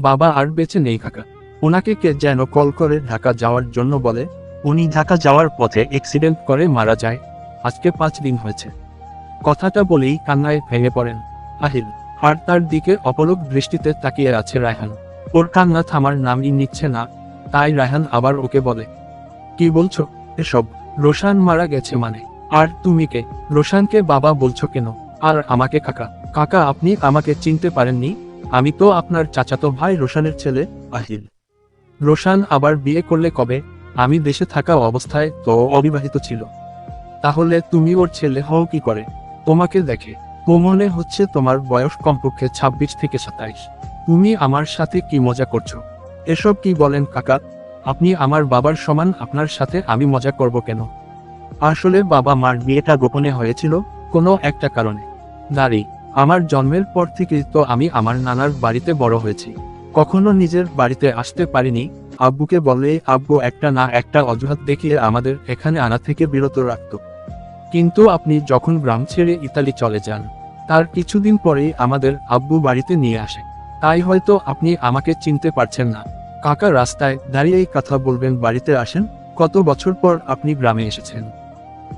বাবা আর বেঁচে নেই কাকা। ওনাকে কে যেন কল করে ঢাকা যাওয়ার জন্য বলে, উনি ঢাকা যাওয়ার পথে অ্যাক্সিডেন্ট করে মারা যায়। আজকে পাঁচ দিন হয়েছে। কথাটা বলেই কান্নায় ভেঙে পড়েন আহিল। আর তার দিকে অপলক দৃষ্টিতে তাকিয়ে আছে রায়হান। ওর কান্না থামার নামই নিচ্ছে না, তাই রায়হান আবার ওকে বলে, কি বলছো এসব? রোশান মারা গেছে মানে। আর তুমি কে? রোশানকে বাবা বলছো কেন? আর আমাকে কাকা? কাকা, আপনি আমাকে চিনতে পারেননি? আমি তো আপনার চাচাতো ভাই রোশানের ছেলে, আহিল। রোশান আবার বিয়ে করলে কবে? আমি দেশে থাকা অবস্থায় তো অবিবাহিত ছিল। তাহলে তুমি ওর ছেলে হও কি করে? তোমাকে দেখে তো মনে হচ্ছে তোমার বয়স কমপক্ষে ছাব্বিশ থেকে সাতাইশ। তুমি আমার সাথে কি মজা করছ? এসব কি বলেন কাকা? আপনি আমার বাবার সমান আপনার সাথে আমি মজা করব কেন? আসলে বাবা মার বিয়েটা গোপনে হয়েছিল কোনো একটা কারণে। নারী আমার জন্মের পর থেকেই তো আমি আমার নানার বাড়িতে বড় হয়েছি। কখনো নিজের বাড়িতে আসতে পারিনি। আব্বুকে বললে আব্বু, একটা না, একটা অজুহাত দেখিয়ে আমাদের এখানে আনা থেকে বিরত রাখত। কিন্তু আপনি যখন গ্রাম ছেড়ে ইতালি চলে যান, তার কিছুদিন পরেই আমাদের আব্বু বাড়িতে নিয়ে আসে। তাই হয়তো আপনি আমাকে চিনতে পারছেন না। কাকা রাস্তায় দাঁড়িয়েই কথা বলবেন, বাড়িতে আসেন। কত বছর পর আপনি গ্রামে এসেছেন।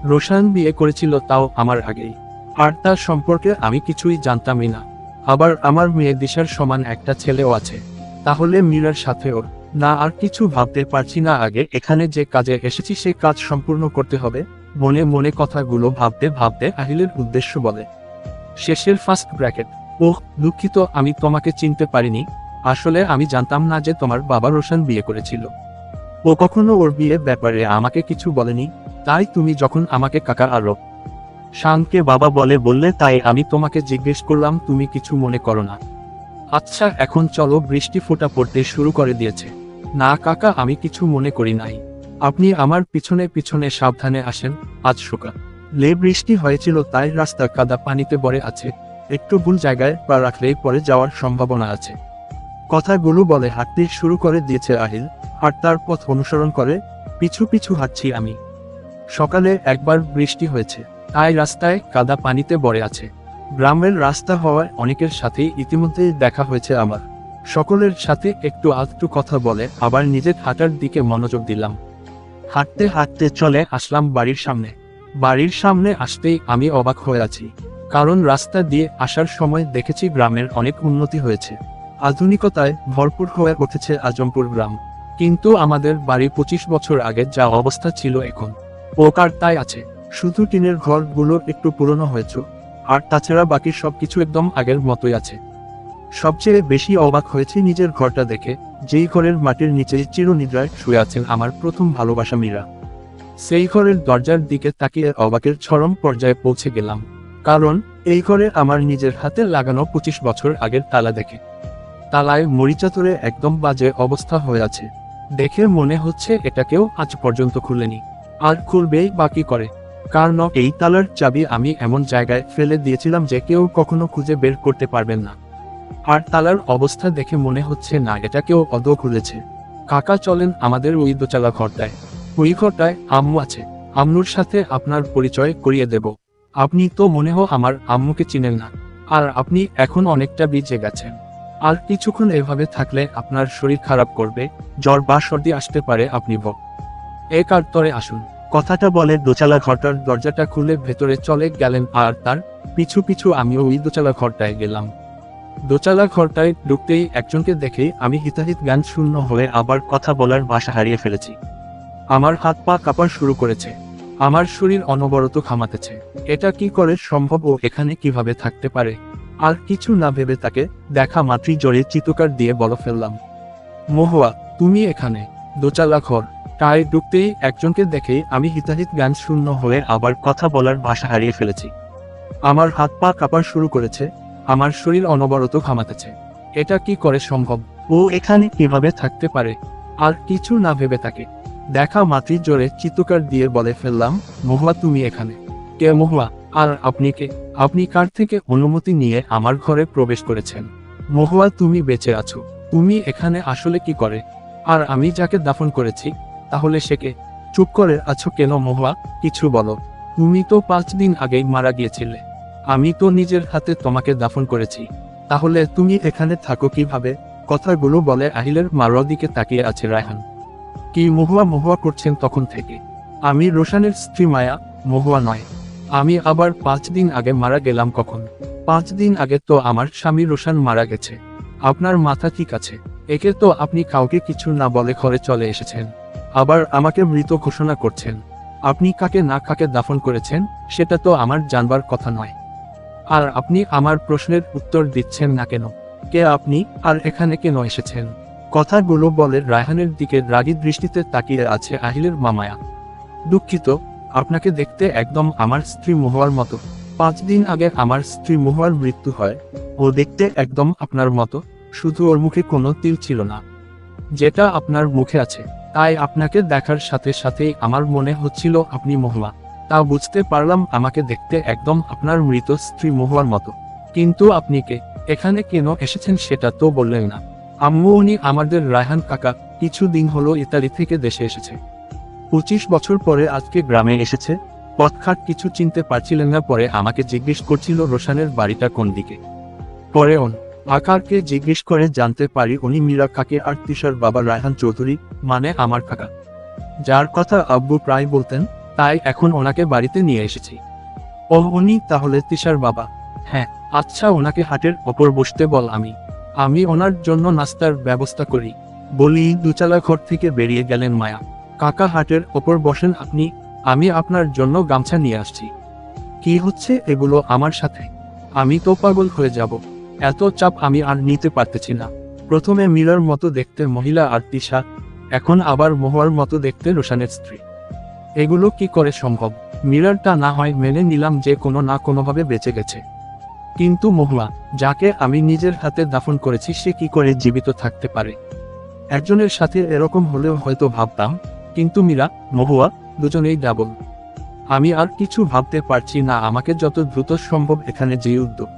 রোশান বিয়ে করেছিল তাও আমার আগেই। আর তার সম্পর্কে আমি কিছুই জানতামই না। আবার আমার মেয়ে দিশার সমান একটা ছেলেও আছে। তাহলে মীরার সাথে ওর। না, আর কিছু ভাবতে পারছি না আগে এখানে যে কাজে এসেছি সেই কাজ সম্পূর্ণ করতে হবে। মনে মনে কথাগুলো ভাবতে ভাবতে আহিলের উদ্দেশ্য বলে। শেষের ফার্স্ট ব্র্যাকেট ওহ, দুঃখিত, আমি তোমাকে চিনতে পারিনি। আসলে আমি জানতাম না যে তোমার বাবা রোশন বিয়ে করেছিল। ও কখনো ওর বিয়ে ব্যাপারে আমাকে কিছু বলেনি। তাই তুমি যখন আমাকে কাকা আরও শানকে বাবা বলে, বললে, তাই আমি তোমাকে জিজ্ঞেস করলাম, তুমি কিছু মনে করো না। আচ্ছা এখন চলো, বৃষ্টি ফোটা পড়তে শুরু করে দিয়েছে। না, কাকা, আমি কিছু মনে করি নাই। আপনি আমার পিছনে পিছনে সাবধানে আসেন, আজ সকাল। লে, বৃষ্টি হয়েছিল, তাই রাস্তা কাদা পানিতে ভরে আছে। একটু ভুল জায়গায় পা রাখলেই পরে যাওয়ার সম্ভাবনা আছে। কথাগুলো বলে হাঁটতে শুরু করে দিয়েছে আহিল, আর তার পথ অনুসরণ করে, পিছু পিছু হাঁটছি আমি। সকালে একবার বৃষ্টি হয়েছে। তাই রাস্তায় কাদা পানিতে ভরে আছে। গ্রামের রাস্তা হওয়ায় অনেকের সাথেই ইতিমধ্যেই দেখা হয়েছে আমার সকলের সাথে একটু আধটু কথা বলে আবার নিজের হাঁটার দিকে মনোযোগ দিলাম। হাঁটতে হাঁটতে চলে আসলাম বাড়ির সামনে। বাড়ির সামনে আসতেই আমি অবাক হয়ে আছি। কারণ রাস্তা দিয়ে আসার সময় দেখেছি গ্রামের অনেক উন্নতি হয়েছে। আধুনিকতায় ভরপুর হয়ে উঠেছে আজমপুর গ্রাম। কিন্তু আমাদের বাড়ি পঁচিশ বছর আগে যা অবস্থা ছিল এখন পোকার তাই আছে। শুধু টিনের ঘরগুলো একটু পুরনো হয়েছে, আর তাছাড়া বাকি সবকিছু একদম আগের মতোই আছে। সবচেয়ে বেশি অবাক হয়েছে নিজের ঘরটা দেখে, যেই ঘরের মাটির নিচে চিরনিদ্রায় শুয়ে আছেন আমার প্রথম ভালোবাসা মীরা। সেই ঘরের দরজার দিকে তাকিয়ে অবাকের চরম পর্যায়ে পৌঁছে গেলাম, কারণ এই ঘরে আমার নিজের হাতে লাগানো পঁচিশ বছর আগের তালা দেখে। তালায় মরিচা ধরে একদম বাজে অবস্থা হয়ে আছে। দেখে মনে হচ্ছে এটা কেউ আজ পর্যন্ত খুলেনি। আর খুলবেই বাকি করে? কারণ এই তালার চাবি আমি এমন জায়গায় ফেলে দিয়েছিলাম যে কেউ কখনো খুঁজে বের করতে পারবেন না। আর তালার অবস্থা দেখে মনে হচ্ছে না, এটা কেউ অদ খুলেছে। কাকা চলেন আমাদের ওই দোচালা ঘরটায়। ওই ঘরটায় আম্মু আছে। আম্মুর সাথে আপনার পরিচয় করিয়ে দেব। আপনি তো মনে হয় আমার আম্মুকে চিনেন না। আর আপনি এখন অনেকটা বিজে গেছেন। আর কিছুক্ষণ এভাবে থাকলে আপনার শরীর খারাপ করবে, জ্বর বা সর্দি আসতে পারে, আপনি ভোগ এ কারতরে আসুন। কথাটা বলে দোচালা ঘরটার দরজাটা খুলে ভেতরে চলে গেলেন আর তার পিছু পিছু আমিও ওই দোচালা ঘরটায় গেলাম। দোচালা ঘরটায় ঢুকতেই একজনকে দেখেই আমি হিতাহিত জ্ঞান শূন্য হয়ে আবার কথা বলার ভাষা হারিয়ে ফেলেছি। আমার হাত পা কাঁপা শুরু করেছে। আমার শরীর অনবরত খামাতেছে এটা কি করে সম্ভব ও এখানে কীভাবে থাকতে পারে? আর কিছু না ভেবে তাকে দেখা মাত্রই জোরে চিৎকার দিয়ে বল ফেললাম। মহুয়া, তুমি এখানে? দোচালা ঘর। তাই ঢুকতেই একজনকে দেখেই আমি হিতাহিত জ্ঞান শূন্য হয়ে আবার কথা বলার ভাষা হারিয়ে ফেলেছি। আমার হাত পা কাঁপা শুরু করেছে, আমার শরীর অনবরত ঘামাতেছে। এটা কি করে সম্ভব? ও এখানে কীভাবে থাকতে পারে? আর কিছু না ভেবে তাকে। দেখা মাতৃ জোরে চিত্তকার দিয়ে বলে ফেললাম, মহুয়া তুমি এখানে। কে মহুয়া? আর আপনি কে? আপনি কার থেকে অনুমতি নিয়ে আমার ঘরে প্রবেশ করেছেন? মহুয়া তুমি বেঁচে আছো। তুমি এখানে আসলে কি করে? আর আমি যাকে দাফন করেছি তাহলে সে কে? চুপ করে আছো কেন মহুয়া? কিছু বলো। তুমি তো পাঁচ দিন আগেই মারা গিয়েছিলে। আমি তো নিজের হাতে তোমাকে দাফন করেছি। তাহলে তুমি এখানে থাকো কীভাবে? কথাগুলো বলে আহিলের মারোর দিকে তাকিয়ে আছে রায়হান। কি মহুয়া মহুয়া করছেন তখন থেকে? আমি রোশানের স্ত্রী মায়া, মহুয়া নয়। আমি আবার পাঁচ দিন আগে মারা গেলাম কখন? পাঁচ দিন আগে তো আমার স্বামী রোশান মারা গেছে। আপনার মাথা ঠিক আছে। একে তো আপনি কাউকে কিছু না বলে ঘরে চলে এসেছেন। আবার আমাকে মৃত ঘোষণা করছেন। আপনি কাকে না কাকে দাফন করেছেন, সেটা তো আমার জানবার কথা নয়। আর আপনি আমার প্রশ্নের উত্তর দিচ্ছেন না কেন? কে আপনি, আর এখানে কেন এসেছেন? কথাগুলো বলে রায়হানের দিকে রাগী দৃষ্টিতে তাকিয়ে আছে আহিলের মামায়া। দুঃখিত, আপনাকে দেখতে একদম আমার স্ত্রী মহুয়ার মতো। পাঁচ দিন আগে আমার স্ত্রী মহুয়ার মৃত্যু হয়, ও দেখতে একদম আপনার মতো, শুধু ওর মুখে কোনো তিল ছিল না। যেটা আপনার মুখে আছে। তাই আপনাকে দেখার সাথে সাথেই আমার মনে হচ্ছিল আপনি মহুয়া। তা বুঝতে পারলাম আমাকে দেখতে একদম আপনার মৃত স্ত্রী মহুয়ার মতো। কিন্তু আপনি কে? এখানে কেন এসেছেন সেটা তো বললেন না। আম্মু উনি আমাদের রায়হান কাকা কিছুদিন হলো ইতালি থেকে দেশে এসেছে। পঁচিশ বছর পরে আজকে গ্রামে এসেছে। পথঘাট কিছু চিনতে পারছিলেন না পরে আমাকে জিজ্ঞেস করছিল রোশানের বাড়িটা কোন দিকে। পরে অন আকারকে জিজ্ঞেস করে জানতে পারি উনি মীরা কাকে আর তিশার বাবা রায়হান চৌধুরী মানে আমার কাকা। যার কথা আব্বু প্রায় বলতেন, তাই এখন ওনাকে বাড়িতে নিয়ে এসেছি। ও উনি তাহলে তিশার বাবা। হ্যাঁ আচ্ছা ওনাকে হাটের ওপর বসতে বল আমি। আমি ওনার জন্য নাস্তার ব্যবস্থা করি। বলি, দুচালা ঘর থেকে বেরিয়ে গেলেন মায়া। কাকা হাটের ওপর বসেন আপনি, আমি আপনার জন্য গামছা নিয়ে আসছি। কি হচ্ছে এগুলো আমার সাথে? আমি তো পাগল হয়ে যাব। এত চাপ আমি আর নিতে পারতেছি না। প্রথমে মীরার মতো দেখতে মহিলা আর তিশা, এখন আবার মহুয়ার মতো দেখতে রোশানের স্ত্রী। এগুলো কি করে সম্ভব? মীরারটা না হয় মেনে নিলাম যে কোনো না কোনোভাবে বেঁচে গেছে। কিন্তু মহুয়া, যাকে আমি নিজের হাতে দাফন করেছি, সে কি করে জীবিত থাকতে পারে? একজনের সাথে এরকম হলেও হয়তো ভাবতাম, কিন্তু মীরা, মহুয়া, দুজনেই ডাবল আমি আর কিছু ভাবতে পারছি না, আমাকে যত দ্রুত সম্ভব এখানে যে উদ্যোগ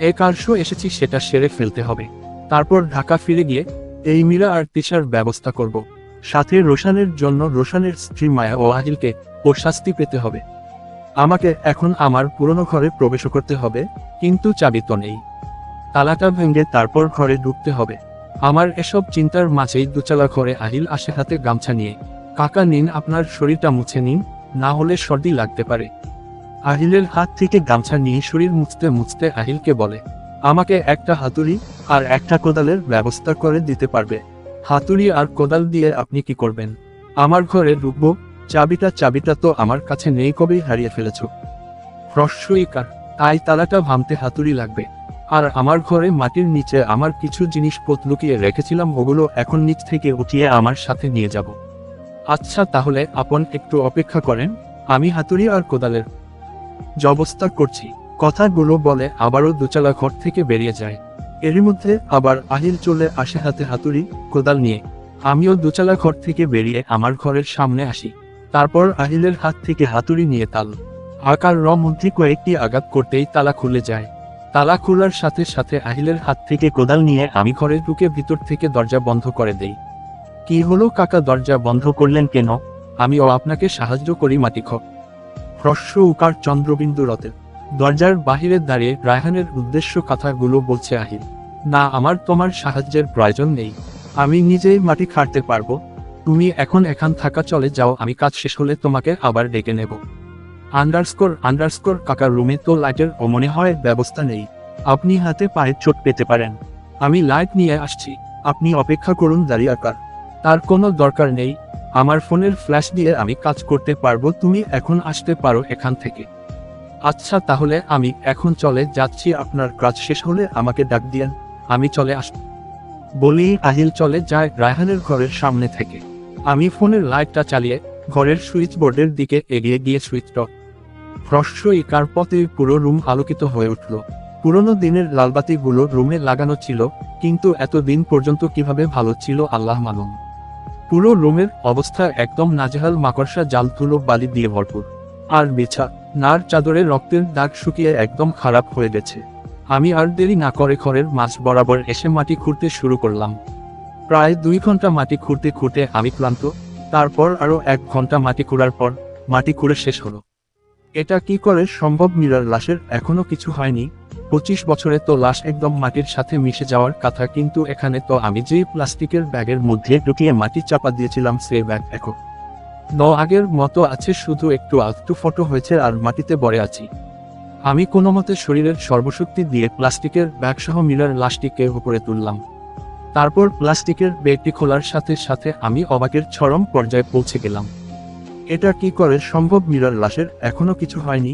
এ কার্য এসেছি সেটা সেরে ফেলতে হবে। তারপর ঢাকা ফিরে গিয়ে এই মীরা আর তিশার ব্যবস্থা করব। সাথে রোশানের জন্য রোশানের স্ত্রী মায়া ও আহিলকে ও শাস্তি পেতে হবে। আমাকে এখন আমার পুরনো ঘরে প্রবেশ করতে হবে, কিন্তু চাবি তো নেই। তালাটা ভেঙে তারপর ঘরে ঢুকতে হবে। আমার এসব চিন্তার মাঝেই দুচালা ঘরে আহিল আসে হাতে গামছা নিয়ে। কাকা, নিন, আপনার শরীরটা মুছে নিন, না হলে সর্দি লাগতে পারে। আহিলের হাত থেকে গামছা নিয়ে শরীর মুছতে মুছতে আহিলকে বলে, আমাকে একটা হাতুড়ি আর একটা কোদালের ব্যবস্থা করে দিতে পারবে। হাতুড়ি আর কোদাল দিয়ে আপনি কি করবেন? আমার ঘরে ঢুকবো, চাবিটা চাবিটা তো আমার কাছে নেই কবেই হারিয়ে ফেলেছ। হ্রস্বই কার, তাই তালাটা ভাঙতে হাতুড়ি লাগবে। আর আমার ঘরে মাটির নিচে আমার কিছু জিনিসপত্র লুকিয়ে রেখেছিলাম, ওগুলো এখন নিচ থেকে উঠিয়ে আমার সাথে নিয়ে যাব। আচ্ছা তাহলে আপন একটু অপেক্ষা করেন, আমি হাতুড়ি আর কোদালের জবস্থা করছি। কথাগুলো বলে আবারও দুচালা ঘর থেকে বেরিয়ে যায়। এরই মধ্যে আবার আহিল চলে আসে হাতে হাতুড়ি, কোদাল নিয়ে। আমিও দুচালা ঘর থেকে বেরিয়ে আমার ঘরের সামনে আসি। তারপর আহিলের হাত থেকে হাতুড়ি নিয়ে তাল। আকার র মধ্যে কয়েকটি আঘাত করতেই তালা খুলে যায়। তালা খোলার সাথে সাথে আহিলের হাত থেকে কোদাল নিয়ে আমি ঘরে ঢুকে ভিতর থেকে দরজা বন্ধ করে দেই। কি হলো কাকা দরজা বন্ধ করলেন কেন? আমিও আপনাকে সাহায্য করি মাটি মাটিখ হ্রস্ব উকার চন্দ্রবিন্দু রতের দরজার বাহিরে দাঁড়িয়ে রায়হানের উদ্দেশ্য কথাগুলো বলছে আহিল, না, আমার তোমার সাহায্যের প্রয়োজন নেই। আমি নিজেই মাটি খাটতে পারব। তুমি এখন এখান থাকা চলে যাও, আমি কাজ শেষ হলে তোমাকে আবার ডেকে নেব। আন্ডারস্কোর আন্ডারস্কোর কাকার রুমে তো লাইটের মনে হয়, ব্যবস্থা নেই। আপনি হাতে পায়ে চোট পেতে পারেন। আমি লাইট নিয়ে আসছি। আপনি অপেক্ষা করুন, দাঁড়িয়ে আকার তার কোনো দরকার নেই। আমার ফোনের ফ্ল্যাশ দিয়ে আমি কাজ করতে পারব, তুমি এখন আসতে পারো এখান থেকে। আচ্ছা তাহলে আমি এখন চলে যাচ্ছি, আপনার কাজ শেষ হলে আমাকে ডাক দিয়েন। আমি চলে আসব বলি, আহিল চলে যায় রায়হানের ঘরের সামনে থেকে। আমি ফোনের লাইটটা চালিয়ে ঘরের সুইচ বোর্ডের দিকে এগিয়ে গিয়ে সুইচটা হ্রস্ব ইকার পথে পুরো রুম আলোকিত হয়ে উঠল। পুরনো দিনের লালবাতিগুলো রুমে লাগানো ছিল, কিন্তু এতদিন পর্যন্ত কীভাবে ভালো ছিল আল্লাহ মালুম। পুরো রুমের অবস্থা একদম নাজেহাল মাকড়সা জাল ধুলো বালি দিয়ে ভরপুর। আর বেছা, নার চাদরে রক্তের দাগ শুকিয়ে একদম খারাপ হয়ে গেছে। আমি আর দেরি না করে ঘরের মাছ বরাবর এসে মাটি খুঁড়তে শুরু করলাম। প্রায় দুই ঘণ্টা মাটি খুঁড়তে খুঁড়তে আমি ক্লান্ত, তারপর আরও এক ঘণ্টা মাটি খুঁড়ার পর মাটি খুঁড়ে শেষ হলো। এটা কি করে সম্ভব মীরার লাশের এখনও কিছু হয়নি? পঁচিশ বছরে তো লাশ একদম মাটির সাথে মিশে যাওয়ার কথা, কিন্তু এখানে তো আমি যেই প্লাস্টিকের ব্যাগের মধ্যে ঢুকিয়ে মাটি চাপা দিয়েছিলাম সেই ব্যাগ এখন ন আগের মতো আছে, শুধু একটু আলটু ফটো হয়েছে আর মাটিতে বড়ে আছি। আমি কোনো মতে শরীরের সর্বশক্তি দিয়ে প্লাস্টিকের ব্যাগ সহ মিলার লাশটিকে উপরে তুললাম। তারপর প্লাস্টিকের ব্যাগটি খোলার সাথে সাথে আমি অবাকের চরম পর্যায়ে পৌঁছে গেলাম। এটা কি করে সম্ভব মিরার লাশের? এখনও কিছু হয়নি।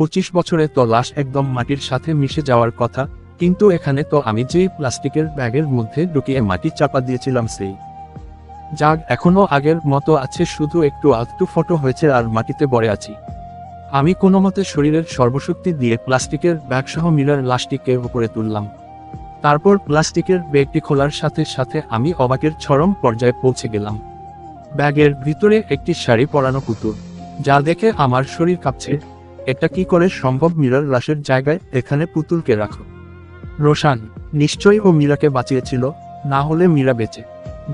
পঁচিশ বছরে তো লাশ একদম মাটির সাথে মিশে যাওয়ার কথা, কিন্তু এখানে তো আমি যেই প্লাস্টিকের ব্যাগের মধ্যে ঢুকিয়ে মাটি চাপা দিয়েছিলাম সেই যাগ এখনও আগের মতো আছে, শুধু একটু আলটু ফটো হয়েছে আর মাটিতে বড়ে আছি। আমি কোনো মতে শরীরের সর্বশক্তি দিয়ে প্লাস্টিকের ব্যাগ সহ মিলার লাশটিকে উপরে তুললাম। তারপর প্লাস্টিকের ব্যাগটি খোলার সাথে সাথে আমি অবাকের চরম পর্যায়ে পৌঁছে গেলাম। ব্যাগের ভিতরে একটি শাড়ি পরানো পুতুল, যা দেখে আমার শরীর কাঁপছে। এটা কি করে সম্ভব? মীরার লাশের জায়গায় এখানে পুতুলকে রাখো। রোশান, নিশ্চয়ই ও মীরাকে বাঁচিয়েছিল, না হলে মীরা বেঁচে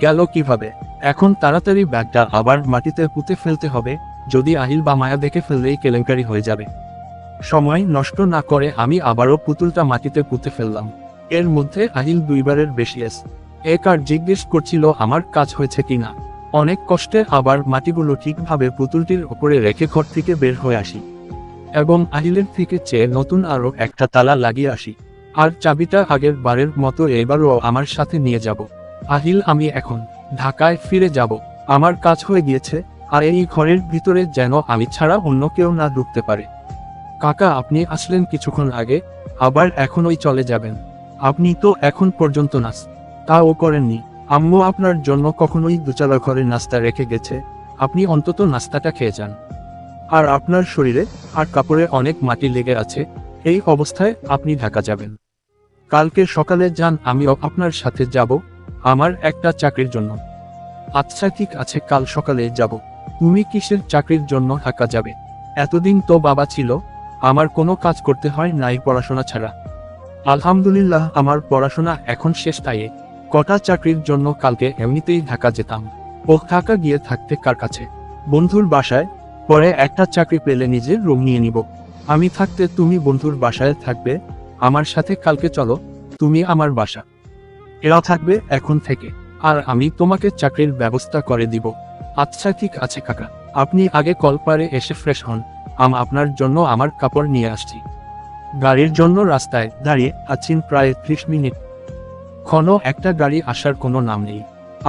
গেল কীভাবে? এখন তাড়াতাড়ি ব্যাগটা আবার মাটিতে পুঁতে ফেলতে হবে, যদি আহিল বা মায়া দেখে ফেললেই কেলেঙ্কারি হয়ে যাবে। সময় নষ্ট না করে আমি আবারও পুতুলটা মাটিতে পুঁতে ফেললাম। এর মধ্যে আহিল দুইবারের বেশি এস। এক আর জিজ্ঞেস করছিল, আমার কাজ হয়েছে কিনা অনেক কষ্টে আবার মাটিগুলো ঠিকভাবে পুতুলটির ওপরে রেখে ঘর থেকে বের হয়ে আসি। এবং আহিলের থেকে চেয়ে নতুন আরও একটা তালা লাগিয়ে আসি। আর চাবিটা আগের বারের মতো এবারও আমার সাথে নিয়ে যাব। আহিল, আমি এখন ঢাকায় ফিরে যাব। আমার কাজ হয়ে গিয়েছে, আর এই ঘরের ভিতরে যেন আমি ছাড়া অন্য কেউ না ঢুকতে পারে। কাকা, আপনি আসলেন কিছুক্ষণ আগে, আবার এখনই চলে যাবেন। আপনি তো এখন পর্যন্ত নাস তাও করেননি। আম্মু আপনার জন্য কখনোই দুচালা ঘরে নাস্তা রেখে গেছে। আপনি অন্তত নাস্তাটা খেয়ে যান। আর আপনার শরীরে আর কাপড়ে অনেক মাটি লেগে আছে, এই অবস্থায় আপনি ঢাকা যাবেন। কালকে সকালে যান, আমিও আপনার সাথে যাব, আমার একটা চাকরির জন্য। আচ্ছা ঠিক আছে, কাল সকালে যাব। তুমি কিসের চাকরির জন্য ঢাকা যাবে? এতদিন তো বাবা ছিল, আমার কোনো কাজ করতে হয় নাই পড়াশোনা ছাড়া। আলহামদুলিল্লাহ, আমার পড়াশোনা এখন শেষ তাই। কটা চাকরির জন্য কালকে এমনিতেই ঢাকা যেতাম। ও ঢাকা গিয়ে থাকতে কার কাছে? বন্ধুর বাসায় পরে একটা চাকরি পেলে নিজের রুম নিয়ে নিব। আমি থাকতে তুমি বন্ধুর বাসায় থাকবে, আমার সাথে কালকে চলো, তুমি আমার বাসা। এরা থাকবে এখন থেকে, আর আমি তোমাকে চাকরির ব্যবস্থা করে দিব। আচ্ছা ঠিক আছে কাকা, আপনি আগে কলপারে এসে ফ্রেশ হন, আম আপনার জন্য আমার কাপড় নিয়ে আসছি। গাড়ির জন্য রাস্তায় দাঁড়িয়ে আছেন প্রায় ত্রিশ মিনিট। ক্ষণ একটা গাড়ি আসার কোনো নাম নেই।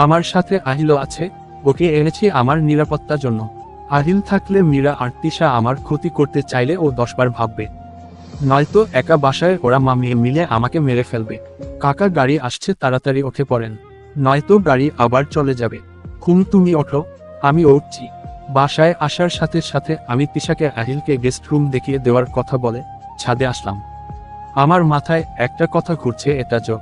আমার সাথে আহিল আছে, ওকে এনেছি আমার নিরাপত্তার জন্য। আহিল থাকলে মীরা আর তিশা আমার ক্ষতি করতে চাইলে ও দশবার ভাববে। নয়তো একা বাসায় ওরা মামিয়ে মিলে আমাকে মেরে ফেলবে। কাকা গাড়ি আসছে, তাড়াতাড়ি উঠে পড়েন। নয়তো গাড়ি আবার চলে যাবে। হুম তুমি ওঠো, আমি উঠছি। বাসায় আসার সাথে সাথে আমি তিশাকে আহিলকে গেস্ট রুম দেখিয়ে দেওয়ার কথা বলে ছাদে আসলাম। আমার মাথায় একটা কথা ঘুরছে, এটা যো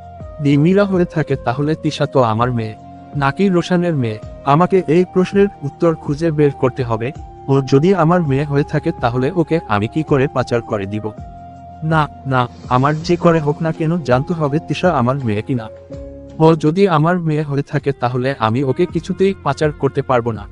নিমিরা হয়ে থাকে তাহলে তিশা তো আমার মেয়ে, নাকি রোশানের মেয়ে? আমাকে এই প্রশ্নের উত্তর খুঁজে বের করতে হবে। ও যদি আমার মেয়ে হয়ে থাকে তাহলে ওকে আমি কি করে পাচার করে দিব? না না, আমার যে করে হোক না কেন জানতে হবে তিশা আমার মেয়ে কিনা। ও যদি আমার মেয়ে হয়ে থাকে তাহলে আমি ওকে কিছুতেই পাচার করতে পারব না।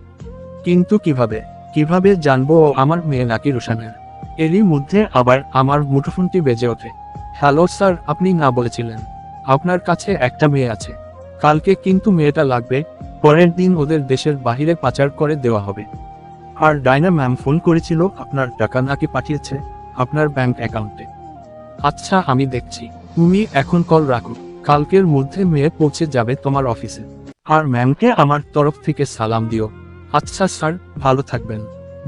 কিন্তু কীভাবে? কীভাবে জানব ও আমার মেয়ে নাকি রোশানের? এরই মধ্যে আবার আমার মুঠোফোনটি বেজে ওঠে। হ্যালো স্যার, আপনি না বলেছিলেন। আপনার কাছে একটা মেয়ে আছে। কালকে কিন্তু মেয়েটা লাগবে। পরের দিন ওদের দেশের বাহিরে পাচার করে দেওয়া হবে। আর ডাইনা ম্যাম ফোন করেছিল, আপনার টাকা নাকি পাঠিয়েছে আপনার ব্যাংক অ্যাকাউন্টে? আচ্ছা আমি দেখছি। তুমি এখন কল রাখো। কালকের মধ্যে মেয়ে পৌঁছে যাবে তোমার অফিসে। আর ম্যামকে আমার তরফ থেকে সালাম দিও। আচ্ছা স্যার, ভালো থাকবেন।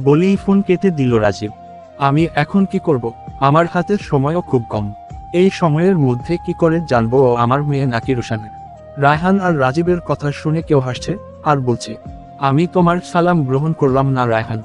বলেই ফোন কেটে দিল রাজীব। আমি এখন কি করব? আমার হাতে সময়ও খুব কম। এই সময়ের মধ্যে কি করে জানব আমার মেয়ে নাকি রোশানের? রায়হান আর রাজীবের কথা শুনে কেউ হাসছে, আর বলছে, আমি তোমার সালাম গ্রহণ করলাম না, রায়হান।